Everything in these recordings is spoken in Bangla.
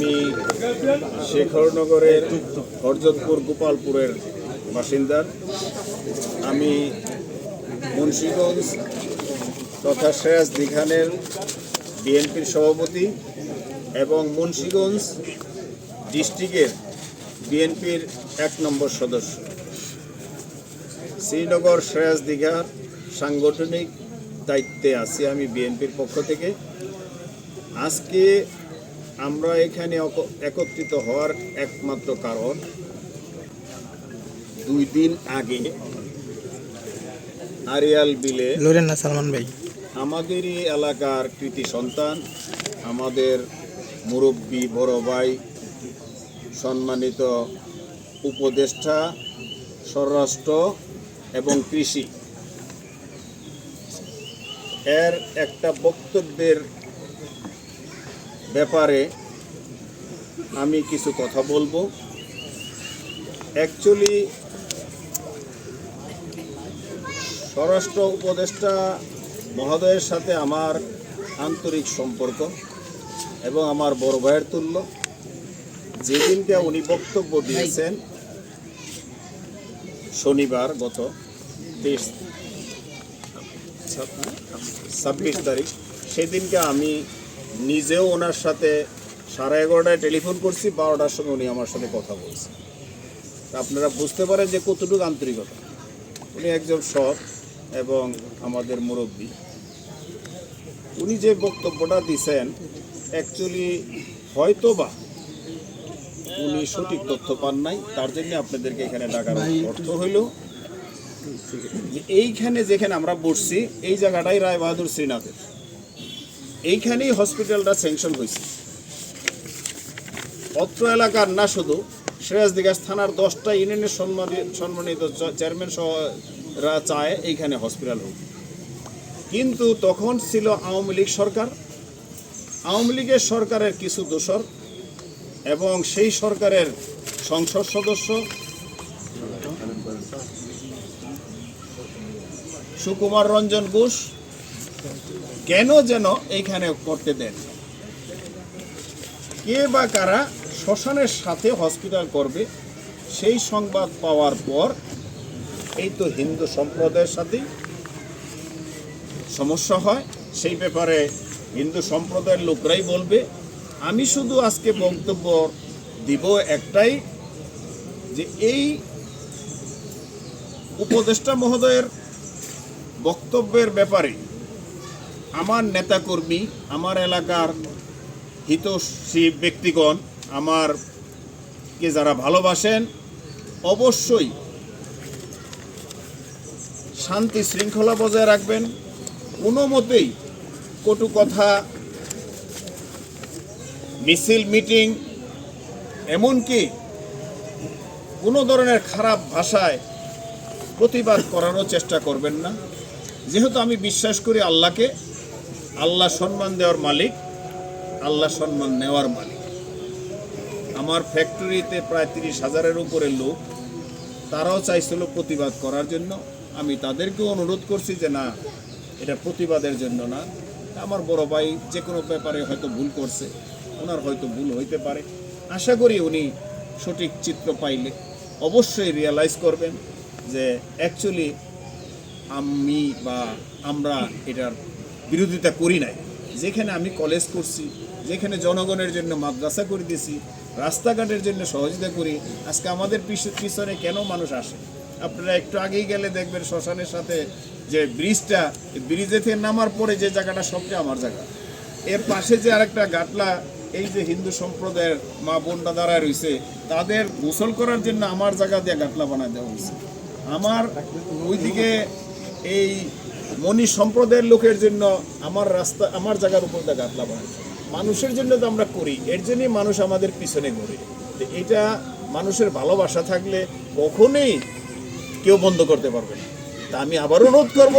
আমি শেখরনগরের হরজতপুর গোপালপুরের বাসিন্দার। আমি মুন্সীগঞ্জ তথা শ্রেয়াস দিঘানের বিএনপির সভাপতি এবং মুন্সীগঞ্জ ডিস্ট্রিক্টের বিএনপির এক নম্বর সদস্য। শ্রীনগর শ্রেয়াস দীঘার সাংগঠনিক দায়িত্বে আছি আমি বিএনপির পক্ষ থেকে। আজকে আমরা এখানে একত্রিত হওয়ার একমাত্র কারণ দুই দিন আগে আরিয়াল বিলে লড়েন না সালমান ভাই। আমাদেরই এলাকার কৃতি সন্তান আমাদের মুরব্বী বড় ভাই সম্মানিত উপদেষ্টা স্বরাষ্ট্র এবং কৃষি। এর একটা বক্তব্যের ব্যাপারে আমি কিছু কথা বলব। অ্যাকচুয়ালি স্বরাষ্ট্র উপদেষ্টা মহোদয়ের সাথে আমার আন্তরিক সম্পর্ক এবং আমার বড় ভাইয়ের তুল্য। যেদিনকে উনি বক্তব্য দিয়েছেন, শনিবার গত তেইশ ছাব্বিশ তারিখ, সেদিনকে আমি নিজেও ওনার সাথে সাড়ে এগারোটায় টেলিফোন করছি বারোটার সময় উনি আমার সাথে কথা বলছে। আপনারা বুঝতে পারেন যে কতটুকু আন্তরিকতা। উনি একজন সৎ এবং আমাদের মুরব্বী। উনি যে বক্তব্যটা দিছেন অ্যাকচুয়ালি হয়তো বা উনি সঠিক তথ্য পান নাই তার জন্য আপনাদেরকে এখানে ডাকার অর্থ হইল এইখানে যেখানে আমরা বসছি এই জায়গাটাই রায় বাহাদুর শ্রীনাথের। এইখানেই হসপিটালটা স্যাংশন হয়েছে অত্র এলাকার না শুধু সিরাজ দিঘাস থানার দশটা ইউনিয়নের সম্মানিত সম্মানিত চেয়ারম্যান সহরা চায় এইখানে হসপিটাল হোক। কিন্তু তখন ছিল আওয়ামী লীগ সরকার। আওয়ামী লীগের সরকারের কিছু দোষর এবং সেই সরকারের সংসদ সদস্য। সুকুমার রঞ্জন ঘোষ কেন যেন এইখানে করতে দেন? কে বা কারা শ্মশানের সাথে হসপিটাল করবে, সেই সংবাদ পাওয়ার পর এই তো হিন্দু সম্প্রদায়ের সাথেই সমস্যা হয়। সেই ব্যাপারে হিন্দু সম্প্রদায়ের লোকরাই বলবে। আমি শুধু আজকে বক্তব্য দিব একটাই, যে এই উপদেষ্টা মহোদয়ের বক্তব্যের ব্যাপারে আমার নেতাকর্মী, আমার এলাকার হিতৈষী ব্যক্তিগণ আমারকে যারা ভালোবাসেন, অবশ্যই শান্তি শৃঙ্খলা বজায় রাখবেন। কোনো মতেই কটু কথা, মিছিল, মিটিং, এমনকি কোনো ধরনের খারাপ ভাষায় প্রতিবাদ করারও চেষ্টা করবেন না। যেহেতু আমি বিশ্বাস করি আল্লাহকে, আল্লাহ সম্মান দেওয়ার মালিক, আল্লাহ সম্মান নেওয়ার মালিক। আমার ফ্যাক্টরিতে প্রায় তিরিশ হাজারের উপরে লোক, তারাও চাইছিল প্রতিবাদ করার জন্য। আমি তাদেরকেও অনুরোধ করছি যে না, এটা প্রতিবাদের জন্য না। আমার বড় ভাই যে কোনো ব্যাপারে হয়তো ভুল করছে, ওনার হয়তো ভুল হইতে পারে। আশা করি উনি সঠিক চিত্র পাইলে অবশ্যই রিয়ালাইজ করবেন যে অ্যাকচুয়ালি আমি বা আমরা এটার বিরোধিতা করি নাই। যেখানে আমি কলেজ করছি, যেখানে জনগণের জন্য মাদ্রাসা করে দিয়েছি রাস্তাঘাটের জন্য সহযোগিতা করি। আজকে আমাদের পিছ- পিছনে কেন মানুষ আসে? আপনারা একটু আগেই গেলে দেখবেন শ্মশানের সাথে যে ব্রিজটা ব্রিজে থেকে নামার পরে যে জায়গাটা সবচেয়ে আমার জায়গা। এর পাশে যে আরেকটা গাটলা এই যে হিন্দু সম্প্রদায়ের মা বোনটা দাঁড়ায় রয়েছে, তাদের গোসল করার জন্য আমার জায়গা দিয়ে গাটলা বানায় দেওয়া হয়েছে। আমার ওইদিকে এই মনি সম্প্রদায়ের লোকের জন্য আমার রাস্তা আমার জায়গার উপর দিয়ে গাটলা বানায় মানুষের জন্য তো আমরা করি, এর জন্যই মানুষ আমাদের পিছনে ঘুরে। এটা মানুষের ভালোবাসা থাকলে কখনোই কেউ বন্ধ করতে পারবে না। তা আমি আবার অনুরোধ করব,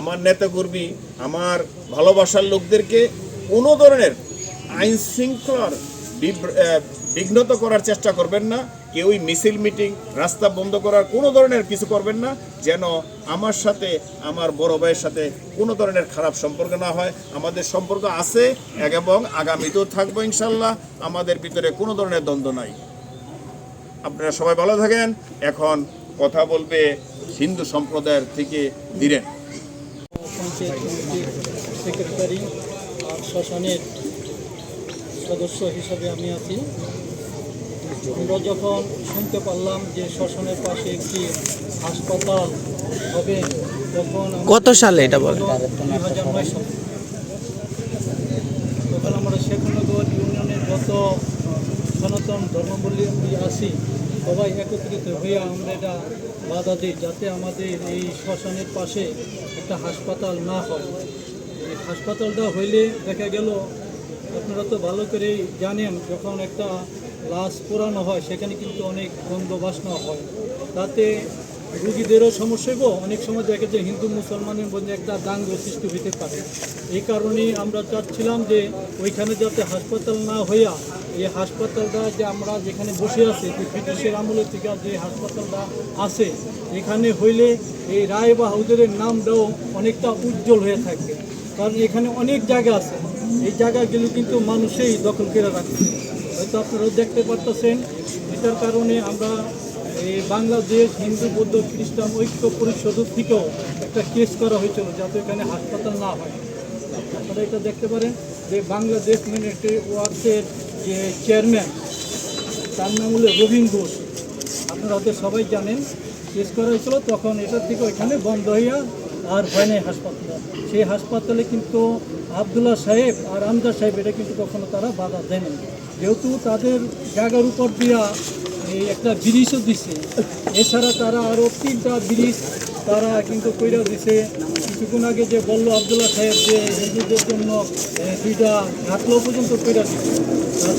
আমার নেতাকর্মী, আমার ভালোবাসার লোকদেরকে কোনো ধরনের আইন শৃঙ্খলার বিঘ্নত করার চেষ্টা করবেন না। কেউই মিছিল মিটিং, রাস্তা বন্ধ করার কোনো ধরনের কিছু করবেন না, যেন আমার সাথে, আমার বড় ভাইয়ের সাথে কোনো ধরনের খারাপ সম্পর্ক না হয়। আমাদের সম্পর্ক আছে এবং আগামীতেও থাকব ইনশাল্লাহ। আমাদের ভিতরে কোনো ধরনের দ্বন্দ্ব নাই। আপনারা সবাই ভালো থাকেন। এখন কথা বলবে হিন্দু সম্প্রদায়ের থেকে ধীরেন। সেক্রেটারি আর সদস্য হিসাবে আমি আছি। আমরা যখন শুনতে পারলাম যে শ্মশানের পাশে একটি হাসপাতাল হবে তখন কত সালে এটা বলেন? দুই হাজার নয় সালে তখন আমরা শেখনগর ইউনিয়নের যত সনাতন ধর্মাবলম্বী আছি সবাই একত্রিত হয়ে আমরা এটা বাধা দিই যাতে আমাদের এই শ্মশানের পাশে একটা হাসপাতাল না হয় এই হাসপাতালটা হইলে দেখা গেল আপনারা তো ভালো করেই জানেন যখন একটা লাশ পোড়ানো হয়, সেখানে কিন্তু অনেক গন্ধ বাসনা হয়। তাতে রুগীদেরও সমস্যা গো অনেক সময় দেখা যায় হিন্দু মুসলমানের মধ্যে একটা দাঙ্গ সৃষ্টি হতে পারে। এই কারণেই আমরা চাচ্ছিলাম যে ওইখানে যাতে হাসপাতাল না হইয়া এই হাসপাতালটা যে আমরা যেখানে বসে আছি, যে ব্রিটিশের আমলের থেকে যে হাসপাতালটা আছে, এখানে হইলে এই রায় বা বাহাদুরের নামটাও অনেকটা উজ্জ্বল হয়ে থাকবে। কারণ এখানে অনেক জায়গা আছে। এই জায়গাগুলো কিন্তু মানুষেই দখল করে রাখছে। হয়তো আপনারাও দেখতে পারতেছেন। এটার কারণে আমরা এই বাংলাদেশ হিন্দু, বৌদ্ধ, খ্রিস্টান ঐক্য পরিষদ থেকেও একটা কেস করা হয়েছিল যাতে এখানে হাসপাতাল না হয়। আপনারা এটা দেখতে পারেন যে বাংলাদেশ মিলিটারি ওয়ার্কসের যে চেয়ারম্যান তার নাম হলো রবীন ঘোষ। আপনারা হয়তো সবাই জানেন কেস করা হয়েছিল, তখন এটা থেকে ওইখানে বন্ধ হইয়া আর হয় নাই হাসপাতাল। সেই হাসপাতালে কিন্তু আবদুল্লাহ সাহেব আর আমজাদ সাহেব, এটা কিন্তু কখনো তারা বাধা দেয়নি। যেহেতু তাদের জায়গার উপর দিয়া এই একটা ব্রিজও দিছে, এছাড়া তারা আরও তিনটা ব্রিজ তারা কিন্তু কইরা দিছে। কিছুক্ষণ আগে যে বলল আবদুল্লাহ সাহেব যে হিন্দুদের জন্য দুইটা ঘাটলো পর্যন্ত কইরা দিছে।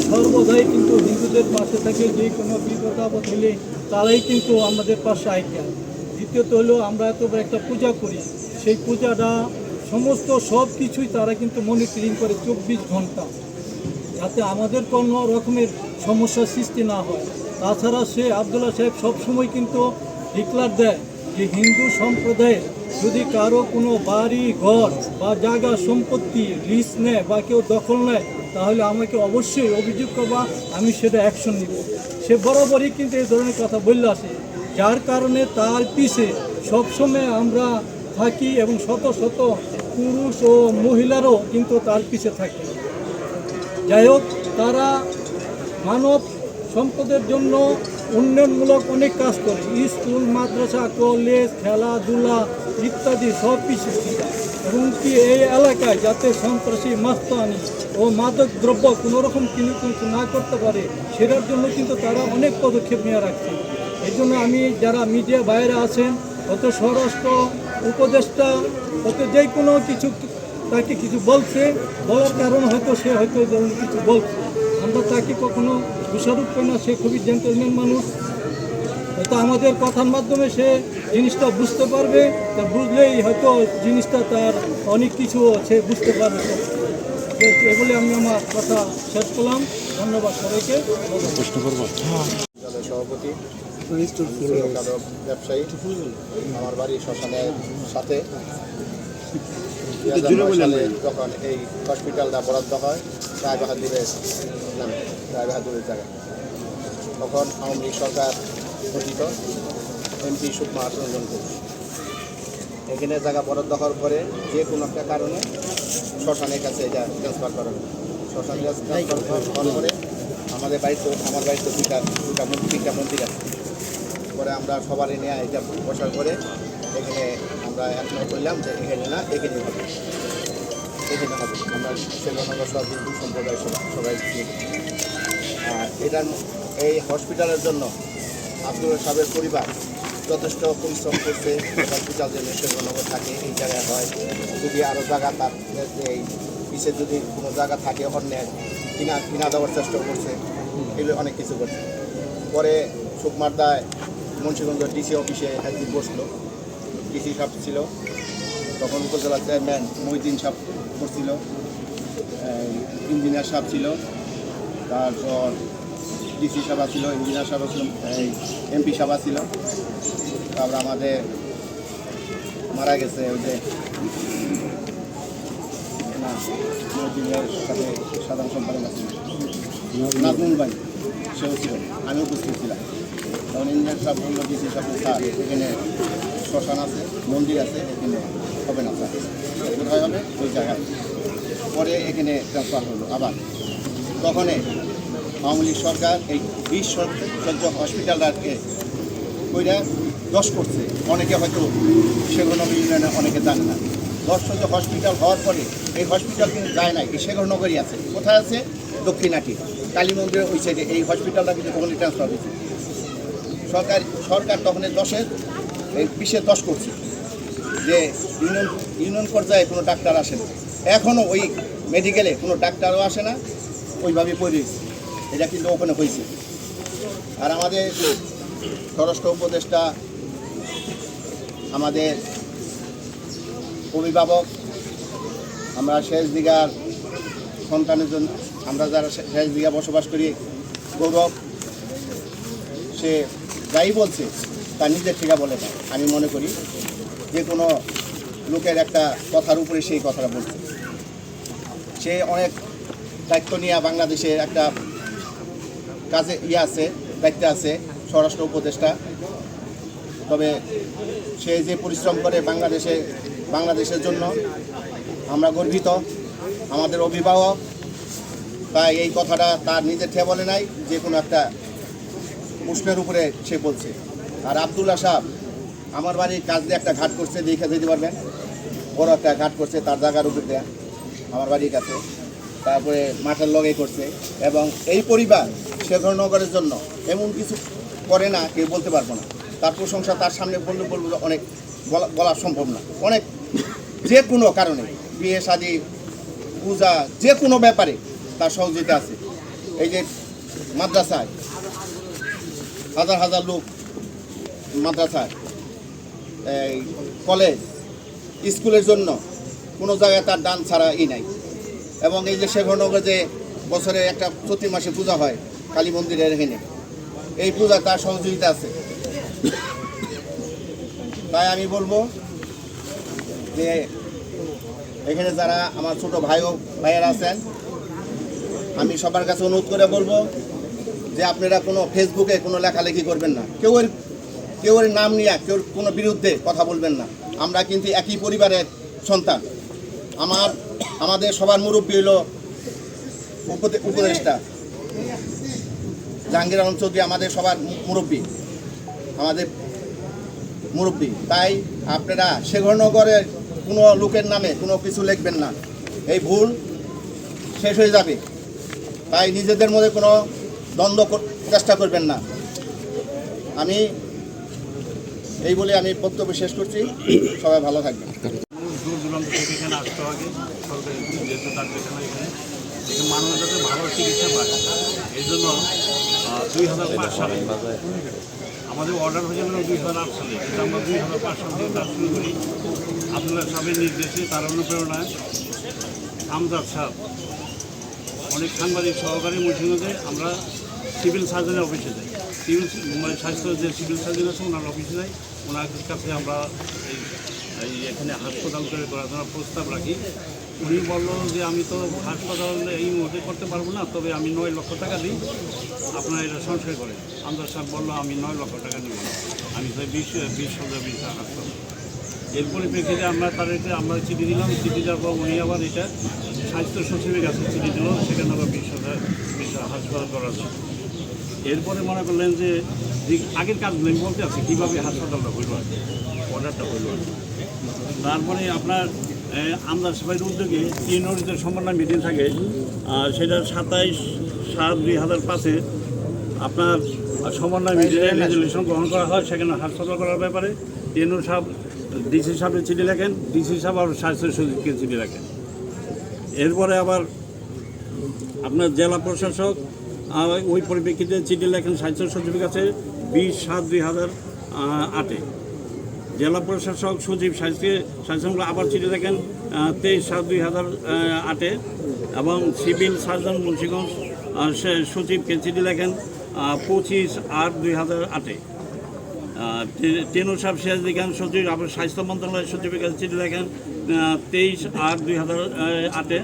সর্বদাই কিন্তু হিন্দুদের পাশে থাকে যে কোনো বিপদ আপদ হলে তারাই কিন্তু আমাদের পাশে আইতেন দ্বিতীয়ত হলো আমরা এত একটা পূজা করি, সেই পূজাটা সমস্ত সব কিছুই তারা কিন্তু মনিটরিং করে চব্বিশ ঘণ্টা, যাতে আমাদের কোনো রকমের সমস্যার সৃষ্টি না হয়। তাছাড়া সে আবদুল্লাহ সাহেব সবসময় কিন্তু ডিক্লার দেয় যে হিন্দু সম্প্রদায়ের যদি কারও কোনো বাড়ি, ঘর বা জায়গা সম্পত্তি লিজ নেয় বা কেউ দখল নেয়, তাহলে আমাকে অবশ্যই অভিযোগ করবা, আমি সেটা অ্যাকশন নিব। সে বরাবরই কিন্তু এই ধরনের কথা বললে আসে। যার কারণে তার পিছে সবসময় আমরা থাকি এবং শত শত পুরুষ ও মহিলারও কিন্তু তার পিছে থাকে। যাই হোক, তারা মানব সম্পদের জন্য উন্নয়নমূলক অনেক কাজ করে। স্কুল, মাদ্রাসা, কলেজ, খেলাধুলা ইত্যাদি সব কিছু এবং কি এই এলাকায় যাতে সন্ত্রাসী, মাস্তানি ও মাদক দ্রব্য কোনোরকম কিনে কিন্তু না করতে পারে, সেটার জন্য কিন্তু তারা অনেক পদক্ষেপ নিয়ে রাখছে। এই জন্য আমি যারা মিডিয়া বাইরে আছেন অত স্বরাষ্ট্র উপদেষ্টা হয়তো যে কোনো কিছু তাকে কিছু বলছে বলার কারণ হয়তো সে হয়তো ধরনের কিছু বলছে। আমরা তাকে কখনো দোষারোপ করি না সে খুবই জেন্টেলম্যান মানুষ। হয়তো আমাদের কথার মাধ্যমে সে জিনিসটা বুঝতে পারবে তা বুঝলেই হয়তো জিনিসটা তার অনেক কিছু সে বুঝতে পারবে। এ- এগুলি আমি আমার কথা শেষ করলাম। ধন্যবাদ সবাইকে। সভাপতি ব্যবসায়ী আমার বাড়ি শ্মশানের সাথে। যখন এই হসপিটালটা বরাদ্দ হয় রায় বাহাদুরের নামে রায় বাহাদুরের জায়গায়। তখন আওয়ামী লীগ সরকার গঠিত এমপি সুকুমার রঞ্জন ঘোষ। এখানে জায়গা বরাদ্দ হওয়ার পরে যে কোনো একটা কারণে শ্মশানের কাছে এটা ট্রান্সফার করা হয়। শ্মশান ট্রান্সফার হওয়ার পরে আমাদের বাড়িতে আমার বাড়িতে দুটা মন্দির তিনটা মন্দির আছে। পরে আমরা সবারই নিয়ে এটা বসার করে এখানে আমরা একমত করলাম যে এখানে না, এখানে হবে। এখানে হবে। আমরা সেগুলো সব হিন্দু সম্প্রদায় সবাই। আর এটার এই হসপিটালের জন্য আব্দুল সাহেবের পরিবার যথেষ্ট পরিশ্রম করছে। হসপিটাল যে নেশ্বরনগর থাকে, এই জায়গায় হয়। যদি আরও জায়গা তার এই পিছে যদি কোনো জায়গা থাকে অন্যের কিনা কিনা দেওয়ার চেষ্টা করছে, এগুলো অনেক কিছু করছে। পরে সুকুমার দায় মুন্সিগঞ্জ ডিসি অফিসে একদিন বসল। ডিসি সাহেব ছিল। তখন উপজেলা চেয়ারম্যান মহিদিন সাহেব করছিল ইঞ্জিনিয়ার সাহেব ছিল। তারপর ডিসি সভা ছিল, ইঞ্জিনিয়ার সভা ছিল, এই এমপি সভা ছিল। তারপর আমাদের মারা গেছে ওই যে সাথে সাধারণ সম্পাদক আছে। নাজমুল ভাই সেও ছিল। আমি উপস্থিত ছিলাম। তখন ইঞ্জিনিয়ার সাহেব বলল সাহেব স্যার এখানে শ্মশান আছে, মন্দির আছে, এখানে হবে না স্যার কোথায় হবে? ওই জায়গায়। পরে এখানে ট্রান্সফার হলো আবার। তখনই আওয়ামী লীগ সরকার এই বিশ সজ্জ হসপিটালটাকে কইরা দশ করছে। অনেকে হয়তো শেখরনগর ইউনিয়নে অনেকে জানে না। দশ সজ্জ হসপিটাল হওয়ার পরে এই হসপিটাল কিন্তু যায় নাই, এই শেখরনগরই আছে। কোথায় আছে? দক্ষিণাটি কালী মন্দিরের ওই সাইডে এই হসপিটালটা কিন্তু তখনই ট্রান্সফার হয়েছে। সরকার সরকার তখন দশের বিশে দশ করছে যে ইউনিয়ন ইউনিয়ন পর্যায়ে কোনো ডাক্তার আসে না। এখনও ওই মেডিকেলে কোনো ডাক্তারও আসে না ওইভাবে পড়ে এটা কিন্তু ওখানে হয়েছে। আর আমাদের স্বরাষ্ট্র উপদেষ্টা, আমাদের অভিভাবক, আমরা শেষ দিঘার সন্তানের জন্য, আমরা যারা শেষ দিঘা বসবাস করি, গৌরব, সে যাই বলছে তার নিজের ঠিকা বলে না। আমি মনে করি যে কোনো লোকের একটা কথার উপরে সেই কথাটা বলছে। সে অনেক দায়িত্ব নিয়ে বাংলাদেশের একটা কাজে ইয়ে আছে, দায়িত্বে আছে, স্বরাষ্ট্র উপদেষ্টা। তবে সে যে পরিশ্রম করে বাংলাদেশে, বাংলাদেশের জন্য আমরা গর্বিত, আমাদের অভিভাবক। তাই এই কথাটা তার নিজের ঠে বলে নাই, যে কোনো একটা প্রশ্নের উপরে সে বলছে। আর আবদুল্লাহ সাহ, আমার বাড়ির কাজ দিয়ে একটা ঘাট করছে, দেখে দিতে পারবেন। বড় একটা ঘাট করছে, তার জায়গার উপর দেয়া, আমার বাড়ির কাছে। তারপরে মাঠের লগে করছে। এবং এই পরিবার শেখরনগরের জন্য এমন কিছু করে না, কেউ বলতে পারব না। তার প্রশংসা, তার সামনে বললে বলব অনেক বলা বলা সম্ভব না। অনেক যে কোনো কারণে, বিয়ে, শাদী, পূজা, যে কোনো ব্যাপারে তার সহযোগিতা আছে। এই যে মাদ্রাসায় হাজার হাজার লোক মাদ্রাসায় কলেজ, স্কুলের জন্য কোনো জায়গায় তার দান ছাড়া ই নাই। এবং এই যে শেখরনগরে যে বছরে একটা প্রতি মাসে পূজা হয় কালী মন্দিরের এখানে, এই পূজা তার সহযোগিতা আছে। তাই আমি বলব যে এখানে যারা আমার ছোট ভাইও, ভাইয়েরা আছেন, আমি সবার কাছে অনুরোধ করে বলব যে আপনারা কোনো ফেসবুকে কোনো লেখালেখি করবেন না। কেউ এর কেউ এর নাম নিয়ে কেউ কোনো বিরুদ্ধে কথা বলবেন না। আমরা কিন্তু একই পরিবারের সন্তান। আমার, আমাদের সবার মুরব্বী হলো উপদে- উপদেষ্টা। জাহাঙ্গীর আলম চৌধুরী আমাদের সবার মুরব্বী। আমাদের মুরব্বী। তাই আপনারা শেখরনগরের কোনো লোকের নামে কোনো কিছু লিখবেন না। এই ভুল শেষ হয়ে যাবে। তাই নিজেদের মধ্যে কোনো দ্বন্দ্ব চেষ্টা করবেন না। আমি এই বলে আমি বক্তব্য শেষ করছি। সবাই ভালো থাকবেন। দূর দূরান্ত ভালো চিকিৎসা এই জন্য দুই হাজার আমাদের অর্ডার হয়ে হয়েছিল দুই হাজার আট সালে, কিন্তু আমরা দুই হাজার পাঁচ সাল থেকে কাজ শুরু করি। আবদুল্লাহ সাহেবের নির্দেশে তার অনুপ্রেরণায় আমজাদ সাহেব অনেক সাংবাদিক সহকারী মসজিদে আমরা সিভিল সার্জনের অফিসে যাই। সিভিল মানে স্বাস্থ্য যে সিভিল সার্জন আছে, ওনার অফিসে যাই। ওনার কাছে আমরা এই এখানে হাসপাতাল তৈরি করার প্রস্তাব রাখি। উনি বলল যে, আমি তো হাসপাতাল এই মুহূর্তে করতে পারব না, তবে আমি নয় লক্ষ টাকা দিই। আপনারা এটা সংশয় করেন। আমদার সাহেব বলল, আমি নয় লক্ষ টাকা নিব আমি তো বিশ বিশ হাজার, বিশ হাসপাতাল। এর পরিপ্রেক্ষিতে আমরা তাদেরকে, আমরা চিঠি দিলাম। চিঠি দেওয়ার পর উনি আবার এটা স্বাস্থ্য সচিবের কাছে চিঠি দিল, সেখানে আবার বিশ হাজার, বিশ হাসপাতাল করার জন্য এরপরে মনে করলেন যে আগের কাজগুলো আমি বলতে আছি কীভাবে হাসপাতালটা হইল আর অর্ডারটা হইল আর তারপরে আপনার আমদার সবাইয়ের উদ্যোগে তিন টিএনওরিতে সমন্বয় মিটিং থাকে, আর সেটা সাতাইশ সাত দুই হাজার পাঁচে আপনার সমন্বয় মিটিংয়ে রেজলিউশন গ্রহণ করা হয়, সেখানে হাসপাতাল করার ব্যাপারে। টিএনও সাহেব, ডিসি সাহেবের চিঠি লেখেন, ডিসি সাহেব আর স্বাস্থ্য সচিবকে চিঠি লেখেন। এরপরে আবার আপনার জেলা প্রশাসক ওই পরিপ্রেক্ষিতে চিঠি লেখেন স্বাস্থ্য সচিবের কাছে বিশ সাত দুই হাজার আটে। জেলা প্রশাসক সচিব স্বাস্থ্য স্বাস্থ্য আবার চিঠি লেখেন তেইশ সাত দুই হাজার আটে এবং সিভিল সার্জন মুন্সিগঞ্জ সচিবকে চিঠি লেখেন পঁচিশ আট দুই হাজার আটে। টেনু সাহেব সচিব, আবার স্বাস্থ্য মন্ত্রণালয়ের সচিবের কাছে চিঠি লেখেন তেইশ আট দুই হাজার আটে।